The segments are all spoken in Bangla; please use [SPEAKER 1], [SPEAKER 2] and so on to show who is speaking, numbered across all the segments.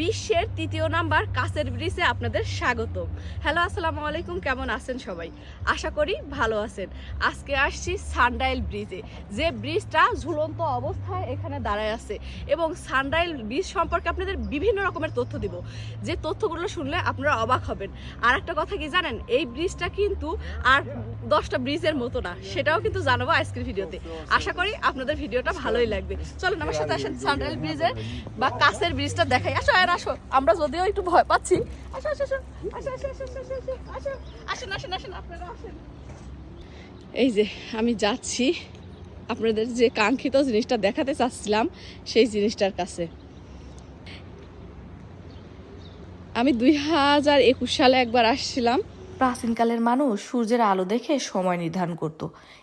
[SPEAKER 1] বিশ্বের তৃতীয় নাম্বার কাছের ব্রিজে আপনাদের স্বাগত হ্যালো, আসসালামু আলাইকুম, কেমন আছেন সবাই? আশা করি ভালো আছেন। আজকে আসছি সানডাইল ব্রিজে। যে ব্রিজটা ঝুলন্ত অবস্থায় এখানে দাঁড়ায় আছে এবং সানডাইল ব্রিজ সম্পর্কে আপনাদের বিভিন্ন রকমের তথ্য দিব। যে তথ্যগুলো শুনলে আপনারা অবাক হবেন। আর একটা কথা কি জানেন? এই ব্রিজটা কিন্তু আর দশটা ব্রিজের মতো না, সেটাও কিন্তু জানাব আজকের ভিডিওতে। আশা করি আপনাদের ভিডিওটা ভালোই লাগবে। চলুন, আমার সাথে আসেন সানডাইল ব্রিজের বা কাছের ব্রিজটা দেখাই। আসো আর আসো, আমরা যদিও একটু ভয় পাচ্ছি। আসো আসো আসো আসো আসো আসো আসো আসো, আসেন আসেন আসেন, আপনারা আসেন। এই যে, আমি যাচ্ছি আপনাদের যে কাঙ্ক্ষিত জিনিসটা দেখাতে চাচ্ছিলাম, সেই জিনিসটার কাছে। আমি দুই হাজার একুশ সালে একবার আসছিলাম।
[SPEAKER 2] প্রাচীনকালের মানুষ সূর্যের আলো দেখে সময় নির্ধারণ করত।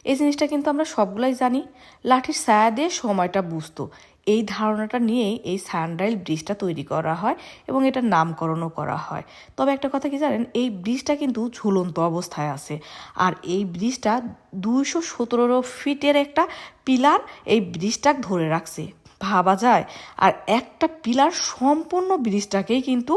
[SPEAKER 2] এই জিনিসটা কিন্তু আমরা সবগুলাই জানি। লাঠির ছায়া দিয়ে সময়টা বুঝতো। এই ধারণাটা নিয়েই এই সানডাইল ব্রিজটা তৈরি করা হয় এবং এটার নামকরণও করা হয়। তবে একটা কথা কি জানেন? এই ব্রিজটা কিন্তু ঝুলন্ত অবস্থায় আছে। আর এই ব্রিজটা দুইশো সতেরো ফিটের একটা পিলার এই ব্রিজটা ধরে রাখছে। ভাবা যায়। আর একটা পিলার সম্পূর্ণ ব্রিজটাকেই কিন্তু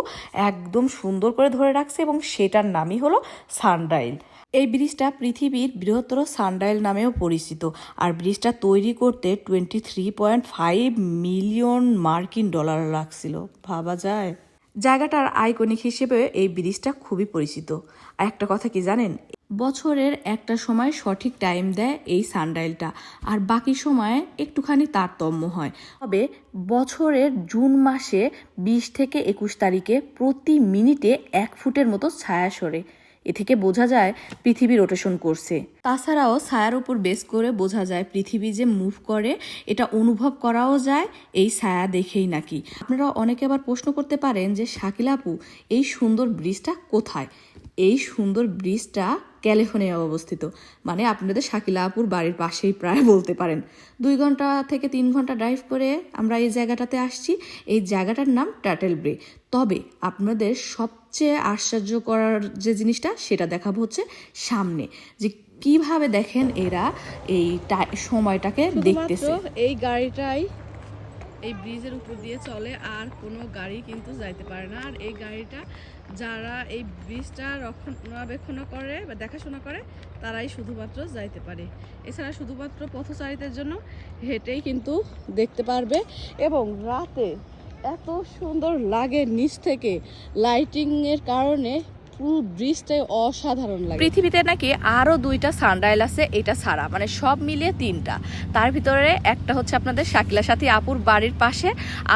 [SPEAKER 2] একদম সুন্দর করে ধরে রাখছে এবং সেটার নামই হলো সানডাইল এই ব্রিজটা পৃথিবীর বৃহত্তর সানডাইল নামেও পরিচিত। আর ব্রিজটা তৈরি করতে twenty three point five million মার্কিন ডলার লাগছিল। ভাবা যায়। জায়গাটার আইকনিক হিসেবে এই ব্রিজটা খুবই পরিচিত। আর একটা কথা কি জানেন? বছরের একটা সময় সঠিক টাইম দেয় এই সানডাইলটা। আর বাকি সময়ে একটুখানি তারতম্য হয়। তবে বছরের জুন মাসে বিশ থেকে একুশ তারিখে প্রতি মিনিটে এক ফুটের মতো ছায়া সরে। এ থেকে বোঝা যায় পৃথিবী রোটেশন করছে। তাছাড়াও ছায়ার উপর বেস করে বোঝা যায় পৃথিবী যে মুভ করে, এটা অনুভব করাও যায় এই ছায়া দেখেই নাকি। আপনারা অনেকে আবার প্রশ্ন করতে পারেন যে, শাকিল আপু, এই সুন্দর ব্রিজটা কোথায়? এই সুন্দর ব্রিজটা ক্যালিফোর্নিয়া অবস্থিত। মানে আপনাদের শাকিলা আপুর বাড়ির পাশেই প্রায় বলতে পারেন। দুই ঘণ্টা থেকে তিন ঘণ্টা ড্রাইভ করে আমরা এই জায়গাটাতে আসছি। এই জায়গাটার নাম টাটেল ব্রে তবে আপনাদের সবচেয়ে আশ্চর্য করার যে জিনিসটা সেটা দেখাবো হচ্ছে সামনে। যে কীভাবে দেখেন এরা এই সময়টাকে দেখতেছে।
[SPEAKER 1] এই গাড়িটাই এই ব্রিজের উপর দিয়ে চলে আর কোনো গাড়ি কিন্তু যাইতে পারে না। আর এই গাড়িটা যারা এই ব্রিজটা রক্ষণাবেক্ষণ করে বা দেখাশোনা করে, তারাই শুধুমাত্র যাইতে পারে। এছাড়া শুধুমাত্র পথচারীদের জন্য হেঁটেই কিন্তু দেখতে পারবে এবং রাতে এত সুন্দর লাগে নিচ থেকে। লাইটিংয়ের কারণে পুরো ব্রিজটাই অসাধারণ লাগে। পৃথিবীতে নাকি আরও দুইটা সানডাইল আছে, এটা ছাড়া। মানে সব মিলিয়ে তিনটা। তার ভিতরে একটা হচ্ছে আপনাদের শাকিলা সাথী আপুর বাড়ির পাশে,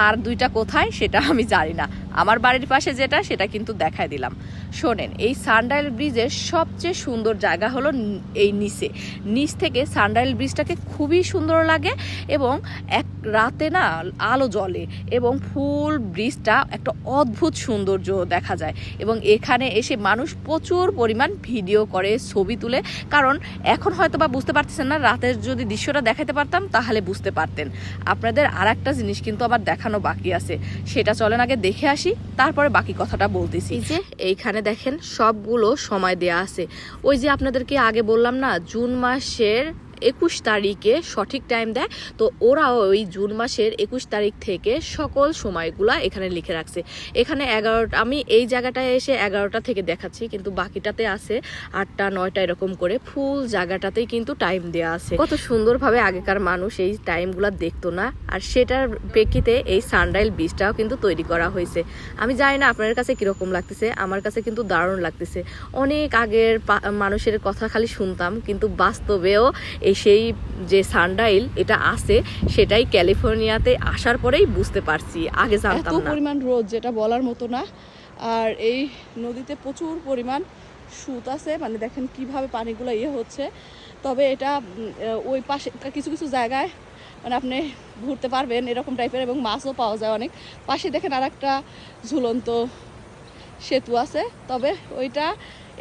[SPEAKER 1] আর দুইটা কোথায় সেটা আমি জানি না। আমার বাড়ির পাশে যেটা, সেটা কিন্তু দেখায় দিলাম। শোনেন, এই সানডাইল ব্রিজের সবচেয়ে সুন্দর জায়গা হলো এই নিচে। নিচ থেকে সানডাইল ব্রিজটাকে খুবই সুন্দর লাগে এবং এক রাতে না আলো জ্বলে এবং ফুল ব্রিজটা একটা অদ্ভুত সৌন্দর্য দেখা যায় এবং এখানে এসে মানুষ প্রচুর পরিমাণ ভিডিও করে, ছবি তুলে। কারণ এখন হয়তো বা বুঝতে পারতেছেন না, রাতের যদি দৃশ্যটা দেখাতে পারতাম, তাহলে বুঝতে পারতেন। আপনাদের আর একটা জিনিস কিন্তু আবার দেখানো বাকি আছে। সেটা চলেন আগে দেখে আসি। তারপরে বাকি কথাটা বলতেছি। যে, এইখানে দেখেন সবগুলো সময় দেয়া আছে। ওই যে আপনাদেরকে আগে বললাম না, জুন মাসের একুশ তারিখে সঠিক টাইম দেয়। তো ওরাও ওই জুন মাসের একুশ তারিখ থেকে সকল সময়গুলা এখানে লিখে রাখছে। এখানে এগারোটা আমি এই জায়গাটায় এসে এগারোটা থেকে দেখাচ্ছি, কিন্তু বাকিটাতে আছে আটটা, নয়টা এরকম করে। ফুল জায়গাটাতেই কিন্তু টাইম দেওয়া আছে। কত সুন্দরভাবে আগেকার মানুষ এই টাইমগুলো দেখতো না। আর সেটার প্রেক্ষিতে এই সানডাইল বীজটাও কিন্তু তৈরি করা হয়েছে। আমি জানি না আপনার কাছে কীরকম লাগতেছে, আমার কাছে কিন্তু দারুণ লাগতেছে। অনেক আগের মানুষের কথা খালি শুনতাম, কিন্তু বাস্তবেও এই সেই যে সানডাইল এটা আছে সেটাই ক্যালিফোর্নিয়াতে আসার পরেই বুঝতে পারছি আগে জানতাম না।
[SPEAKER 3] পরিমাণ রোদ যেটা বলার মতো না। আর এই নদীতে প্রচুর পরিমাণ সুত আছে মানে দেখেন কীভাবে পানিগুলো ইয়ে হচ্ছে। তবে এটা ওই পাশে কিছু কিছু জায়গায় মানে আপনি ঘুরতে পারবেন এরকম টাইপের এবং মাছও পাওয়া যায় অনেক। পাশে দেখেন আর একটা ঝুলন্ত সেতু আছে তবে ওইটা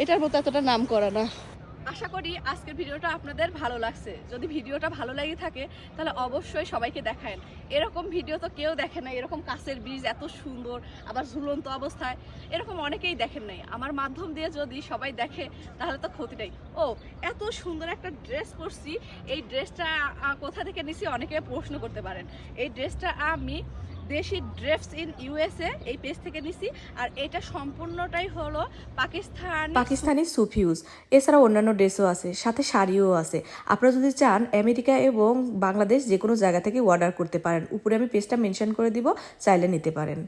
[SPEAKER 3] এটার মতো এতটা নাম করা না।
[SPEAKER 1] আশা করি আজকের ভিডিওটা আপনাদের ভালো লাগছে। যদি ভিডিওটা ভালো লাগে থাকে, তাহলে অবশ্যই সবাইকে দেখায়েন। এরকম ভিডিও তো কেউ দেখে না এরকম কাছের ব্রিজ এত সুন্দর, আবার ঝুলন্ত অবস্থায়, এরকম অনেকেই দেখেন নাই। আমার মাধ্যম দিয়ে যদি সবাই দেখে, তাহলে তো ক্ষতি নেই। ও, এত সুন্দর একটা ড্রেস পরছি। এই ড্রেসটা কোথা থেকে নিছি অনেকে প্রশ্ন করতে পারেন। এই ড্রেসটা আমি দেশি ড্রেস ইন ইউএসএ, এই পেজ থেকে নিছি। আর এটা সম্পূর্ণটাই হলো পাকিস্তান
[SPEAKER 2] পাকিস্তানি সুফিউজ এছাড়া অন্যান্য ড্রেসও আছে, সাথে শাড়িও আছে। আপনারা যদি চান, আমেরিকা এবং বাংলাদেশ যে কোনো জায়গা থেকে অর্ডার করতে পারেন। উপরে আমি পেজটা মেনশন করে দিব, চাইলে নিতে পারেন।